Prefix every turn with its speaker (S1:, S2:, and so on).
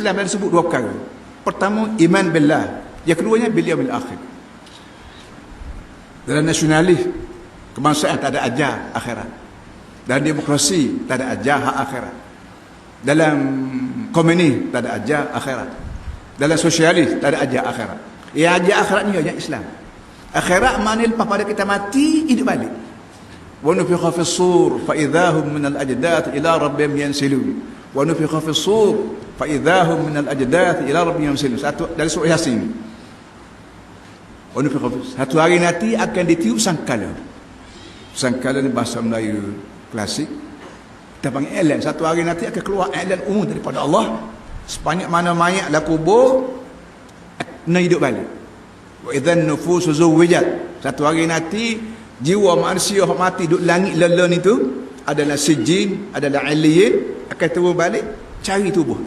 S1: Islam ada sebut dua perkara. Pertama iman billah, yang keduanya bil yaumil akhir. Dalam nasionalis kebangsaan tak ada ajar akhirat. Dalam demokrasi tak ada ajar hak akhirat. Dalam komunis tak ada ajar akhirat. Dalam sosialis tak ada ajar akhirat. Yang ajar akhirat ni ajar Islam. Akhirat mana lepas pada kita mati hidup balik. Wa nufikha fi sur fa idahum min al ajdath ila rabbihim yansilun. Wa fa idahum min al ajdath ila rabbihim yansilun. Satu dari surah Yasin. Fi satu hari nanti akan ditiup sangkala. Sangkala ni bahasa Melayu klasik. Kita panggil elan. Satu hari nanti akan keluar elan umum daripada Allah. Sebanyak mana mayat lah kubur, nak hidup balik. Wa idzan nufusu zuwijat. Satu hari nanti jiwa manusia yang mati duduk langit lelon itu adalah sijin, adalah aliyin akan turun balik cari tubuh.